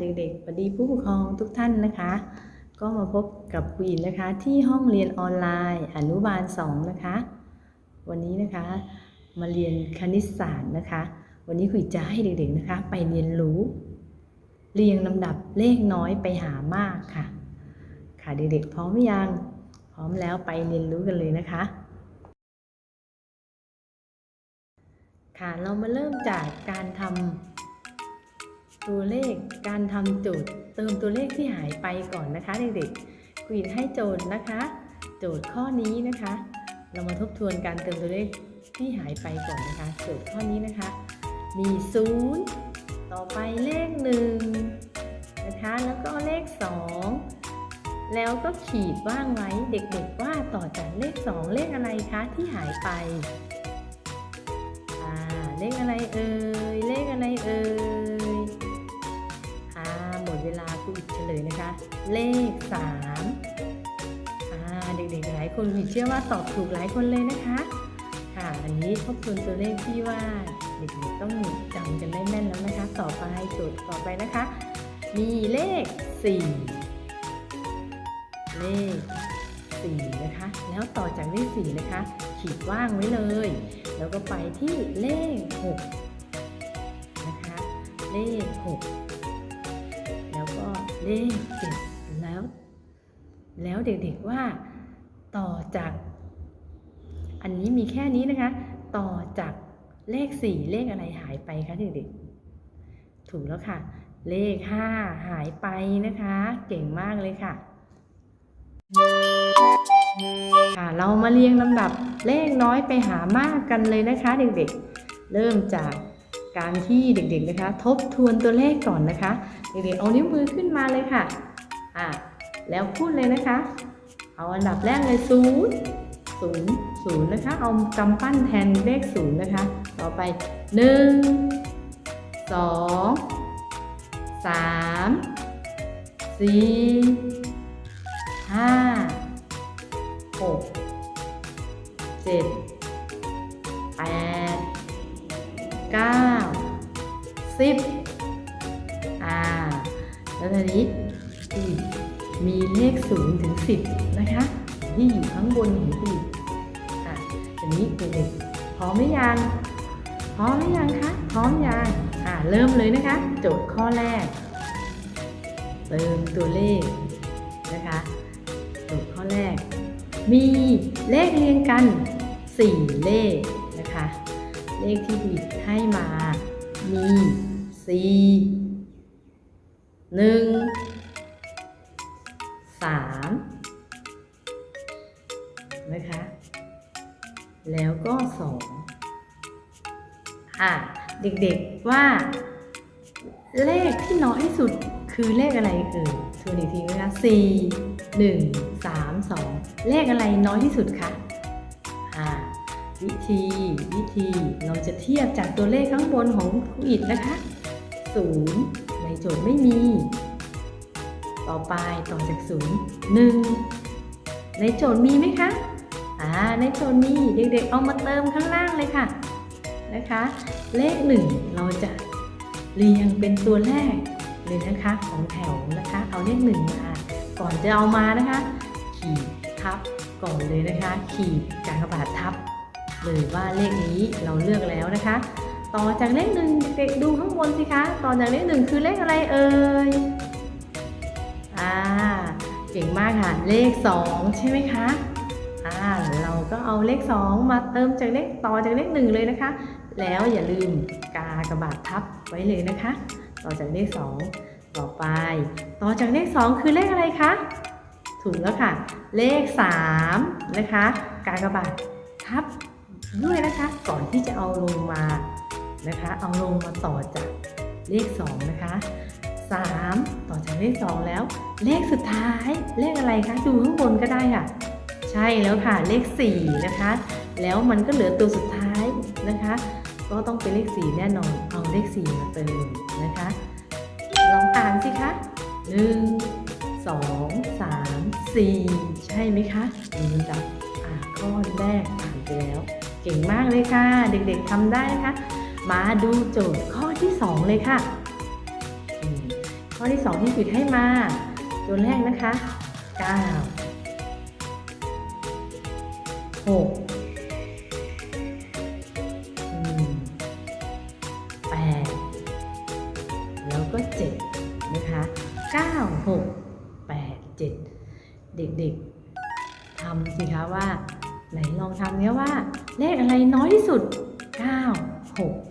เด็กๆสวัสดีผู้ปกครองทุกท่านนะคะ ก็มาพบกับครูอินนะคะ ที่ห้องเรียนออนไลน์อนุบาล 2 นะคะ วันนี้นะคะมาเรียนคณิตศาสตร์นะคะ วันนี้ครูอินจะให้เด็กๆนะคะ ไปเรียนรู้ เรียงลำดับเลขน้อยไปหามากค่ะ ค่ะเด็กๆพร้อมหรือยัง พร้อมแล้วไปเรียนรู้กันเลยนะคะ ค่ะเรามาเริ่มจากการทำ ตัวเลขการทำโจทย์เติมตัวเลขที่หายไปก่อนนะคะเด็กๆควีนให้โจทย์นะคะ โจทย์ข้อนี้นะคะ เรามาทบทวนการเติมตัวเลขที่หายไปก่อนนะคะ โจทย์ข้อนี้นะคะ มี 0 ต่อไปเลข 1 นะคะ แล้วก็เลข 2 แล้วก็ขีดว่างไว้เด็กๆว่าต่อจากเลข 2 เลขอะไรคะที่หายไป อ่า เลขอะไรเอ่ย รูอิดเฉลยนะคะ เลข3อ่าเด็กๆหลายคนผิดเชื่อว่าตอบถูกหลายคนเลยนะคะค่ะอันนี้ทบทวนตัวเลขที่ว่าเด็กๆต้องจำกันได้แม่นแล้วนะคะ ต่อไปโจทย์ต่อไปนะคะ มีเลข 4 เลข 4 นะคะ แล้วต่อจากเลข 4 นะคะ ขีดว่างไว้เลย แล้วก็ไปที่เลข 6 นะคะ เลข 6 แล้วก็เลข7แล้ว แล้วเด็กๆว่า ต่อจาก อันนี้มีแค่นี้นะคะ ต่อจากเลข4เลขอะไรหายไปคะเด็กๆ ถูกแล้วค่ะ เลข5หายไปนะคะ เก่งมากเลยค่ะค่ะ เรามาเรียงลำดับเลขน้อยไปหามากกันเลยนะคะ เด็กๆ เริ่มจากการที่เด็กๆนะคะ ทบทวนตัวเลขก่อนนะคะ เด็กๆเอานิ้วมือขึ้นมาเลยค่ะ อะแล้วพูดเลยนะคะ เอาอันดับแรกเลยศูนย์ศูนย์ศูนย์นะคะ เอากำปั้นแทนเลขศูนย์นะคะ ต่อไปหนึ่งสองสามสี่ห้าหกเจ็ดแปดเก้าสิบ แล้วทีนี้มีเลขศูนย์ถึงสิบนะคะ ที่อยู่ข้างบนของปีกอะทีนี้เด็กๆพร้อมหรือยังพร้อมหรือยังคะพร้อมยังอ่าเริ่มเลยนะคะ โจทย์ข้อแรก เติมตัวเลขนะคะโจทย์ข้อแรก มีเลขเรียงกัน 4 เลขนะคะ เลขที่บิดให้มา มี 4 1 3นะคะ แล้วก็2อะเด็กๆว่า เลขที่น้อยที่สุดคือเลขอะไรเอ่ยทวนอีกทีนะคะสี่หนึ่งสามสองเลขอะไรน้อยที่สุดคะอ่าวิธีวิธีเราจะเทียบจากตัวเลขข้างบนของผู้อิดนะคะศูนย์ ในโจทย์ไม่มี ต่อไปต่อจากศูนย์หนึ่งในโจทย์มีไหมคะอ่าในโจทย์มีเด็กๆเอามาเติมข้างล่างเลยค่ะนะคะ เลขหนึ่งเราจะเรียงเป็นตัวแรกเลยนะคะของแถวนะคะ เอาเลขหนึ่งมาก่อนจะเอามานะคะ ขีดทับก่อนเลยนะคะ ขีดกากบาททับเลยว่าเลขนี้เราเลือกแล้วนะคะ ต่อจากเลขหนึ่งเด็กดูข้างบนสิคะ ต่อจากเลขหนึ่งคือเลขอะไรเอ่ย อ่า เก่งมากค่ะ เลขสองใช่ไหมคะ อ่า เราก็เอาเลขสองมาเติมจากเลขต่อจากเลขหนึ่งเลยนะคะ แล้วอย่าลืมกากระบาททับไว้เลยนะคะ ต่อจากเลข2ต่อไป ต่อจากเลข2คือเลขอะไรคะ ถูกแล้วค่ะ เลข3นะคะ กากระบาททับด้วยนะคะก่อนที่จะเอาลงมา นะคะ เอาลงมาต่อจากเลข 2 นะคะ 3 ต่อจากเลข 2 แล้ว เลขสุดท้ายเลขอะไรคะ ดูข้างบนก็ได้ค่ะ ใช่แล้วค่ะเลข 4 นะคะ แล้วมันก็เหลือตัวสุดท้ายนะคะ ก็ต้องเป็นเลข 4 แน่นอน เอาเลข 4 มาเติมนะคะ ลองอ่านสิคะ 1 2 3 4 ใช่ไหมคะมีลำดับอ่านข้อแรกอ่านไปแล้ว เก่งมากเลยค่ะ เด็กๆทำได้นะคะ มาดูโจทย์ข้อที่ 2 เลยค่ะ ข้อที่สองที่ผิดให้มาตัวแรกนะคะเก้าหกแปดแล้วก็เจ็ดนะคะเก้าหกแปดเจ็ดเด็กๆทำสิคะว่า ไหนลองทำเนี้ยว่า เลขอะไรน้อยที่สุด 9 6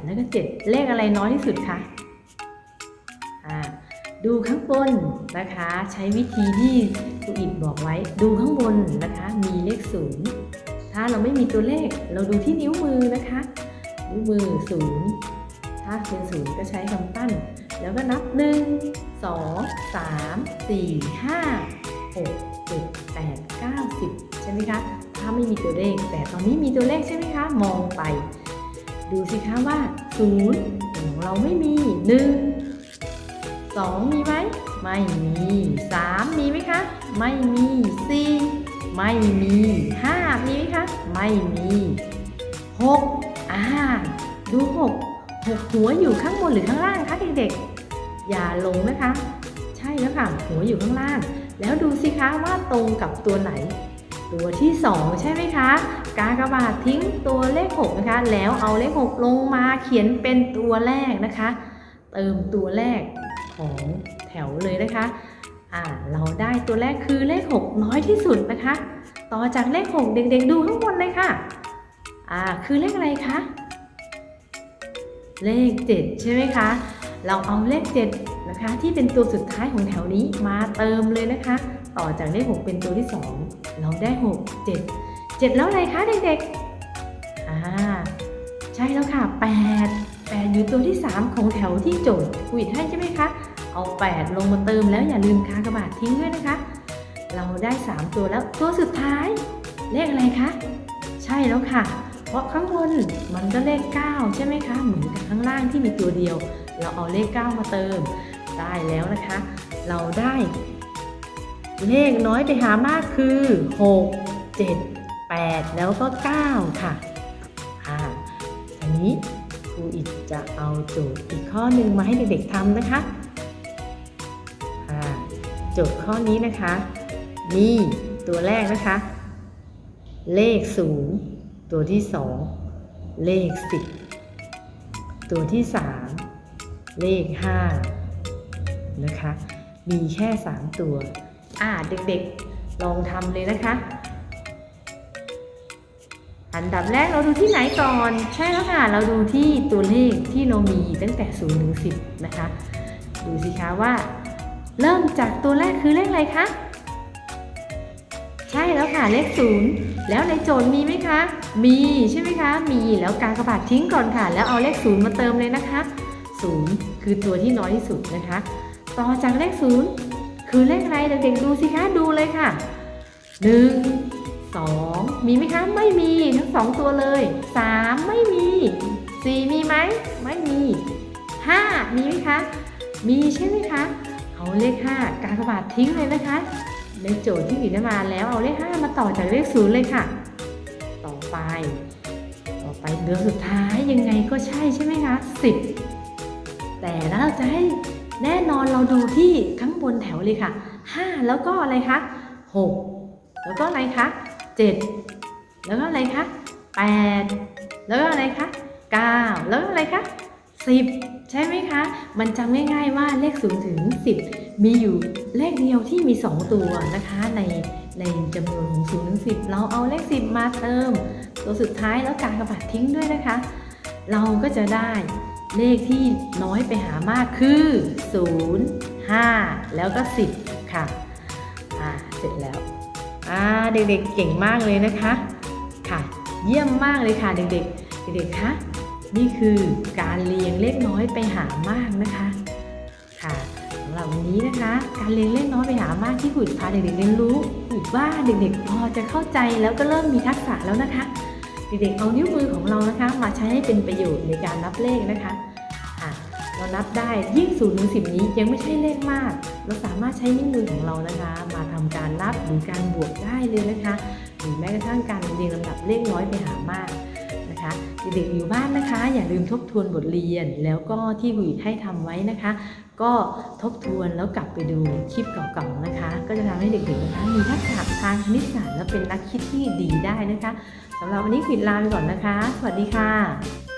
8 แล้วก็ 7 เลขอะไรน้อยที่สุดคะดูข้างบนนะคะ ใช้วิธีที่ครูอิดบอกไว้ ดูข้างบนนะคะ มีเลขศูนย์ถ้าเราไม่มีตัวเลขเราดูที่นิ้วมือนะคะ นิ้วมือศูนย์ถ้าเป็นศูนย์ก็ใช้คำปั้น แล้วก็นับ 1 2 3 4 5 6 7 8 9 10 ใช่ไหมคะ ถ้าไม่มีตัวเลข แต่ตอนนี้มีตัวเลขใช่ไหมคะ มองไป ดูสิคะว่า0ของเราไม่มี1 2มีไหมไม่มี3มีไหมคะ ไม่มี4ไม่มี5มีไหมคะ ไม่มี6อ่าดู6 6หัวอยู่ข้างบนหรือข้างล่างคะเด็กๆอย่าลงนะคะ ใช่แล้วค่ะหัวอยู่ข้างล่าง แล้วดูสิคะว่าตรงกับตัวไหน ตัวที่2ใช่ไหมคะ กากบาททิ้งตัวเลข 6 นะคะ แล้วเอาเลข 6 ลงมาเขียนเป็นตัวแรกนะคะ เติมตัวแรกของแถวเลยนะคะอ่าเราได้ตัวแรกคือเลข 6 น้อยที่สุดนะคะ ต่อจากเลข 6 เด็กๆ ดูข้างบนเลยค่ะอ่าคือเลขอะไรคะ เลข 7 ใช่ไหมคะ เราเอาเลข 7 นะคะ ที่เป็นตัวสุดท้ายของแถวนี้มาเติมเลยนะคะ ต่อจากเลข 6 เป็นตัวที่ 2 เราได้ 6 7 7แล้วอะไรคะเด็กๆอ่าใช่แล้วค่ะ8 8อยู่ตัวที่3ของแถวที่โจทย์คุยให้ใช่ไหมคะ เอา8ลงมาเติมแล้วอย่าลืมกากบาททิ้งด้วยนะคะ เราได้3ตัวแล้วตัวสุดท้ายเลขอะไรคะ ใช่แล้วค่ะ เพราะข้างบนมันก็เลข 9 ใช่ไหมคะ เหมือนกับข้างล่างที่มีตัวเดียว เราเอาเลข 9 มาเติม ได้แล้วนะคะ เราได้ เลขน้อยไปหามากคือ 6 7 8 แล้วก็ 9 ค่ะอ่าทีนี้ครูอิดจะเอาโจทย์อีกข้อหนึ่งมาให้เด็กๆทำนะคะอ่าโจทย์ข้อนี้นะคะมีตัวแรกนะคะ เลข 0 ตัวที่ 2 เลข 10 ตัวที่ 3 เลข 5 นะคะ มีแค่ 3 ตัว อ่าเด็กๆ ลองทำเลยนะคะ อันดับแรกเราดูที่ไหนก่อน ใช่แล้วค่ะ เราดูที่ตัวเลขที่เรามีตั้งแต่0ถึง10นะคะ ดูสิคะว่า เริ่มจากตัวแรกคือเลขอะไรคะใช่แล้วค่ะเลขศูนย์แล้วในโจทย์มีไหมคะ มีใช่ไหมคะ มีแล้วการกระบาททิ้งก่อนค่ะ แล้วเอาเลขศูนย์มาเติมเลยนะคะศูนย์คือตัวที่น้อยที่สุดนะคะ ต่อจากเลขศูนย์คือเลขอะไรเด็กๆดูสิคะดูเลยค่ะหนึ่ง สองมีไหมคะ ไม่มีทั้งสองตัวเลยสามไม่มีสี่มีไหม ไม่มีห้ามีไหมคะ มีใช่ไหมคะ เอาเลขห้ากากบาททิ้งเลยนะคะ ในโจทย์ที่ผิดมาแล้วเอาเลข 5 มาต่อจากเลข 0 เลยค่ะ ต่อไป ต่อไปเดือนสุดท้ายยังไงก็ใช่ใช่ไหมคะ 10 แต่ถ้าเราจะให้แน่นอนเราดูที่ข้างบนแถวเลยค่ะ 5 แล้วก็อะไรคะ 6 แล้วก็อะไรคะ 7 แล้วก็อะไรคะ8 แล้วก็อะไรคะ9 แล้วก็อะไรคะ10 ใช่ไหมคะ มันจำง่ายๆว่าเลข0ถึง 10 มีอยู่เลขเดียวที่มี 2 ตัวนะคะ ในในจำนวนของ0ถึง10 เราเอาเลข 10 มาเติม ตัวสุดท้ายแล้วการกระบาดทิ้งด้วยนะคะ เราก็จะได้เลขที่น้อยไปหามากคือ 0 5 แล้วก็ 10 ค่ะ อ่าเด็กๆเก่งมากเลยนะคะค่ะ เยี่ยมมากเลยค่ะเด็กๆ เด็กๆคะนี่คือการเรียงเลขน้อยไปหามากนะคะค่ะสำหรับวันนี้นะคะ การเรียงเลขน้อยไปหามากที่ขุดพาเด็กๆเรียนรู้ขุดว่าเด็กๆ พอจะเข้าใจแล้วก็เริ่มมีทักษะแล้วนะคะ เด็กๆเอานิ้วมือของเรานะคะ มาใช้ให้เป็นประโยชน์ในการนับเลขนะคะ เรานับได้ยิ่ง0ูนย์ถึงสินี้ยังไม่ใช่เลขมาก เราสามารถใช้นิ้วมือของเรานะคะ มาทำการนับหรือการบวกได้เลยนะคะ หรือแม้กระทั่งการเรียงลำดับเลขน้อยไปหามากนะคะเด็กๆอยู่บ้านนะคะ อย่าลืมทบทวนบทเรียนแล้วก็ที่ครูให้ทำไว้นะคะ ก็ทบทวนแล้วกลับไปดูคลิปเก่าๆนะคะ ก็จะทำให้เด็กๆนะคะมีทักษะทางคณิตศาสตร์และเป็นนักคิดที่ดีได้นะคะสำหรับวันนี้ควิดลาไปก่อนนะคะ สวัสดีค่ะ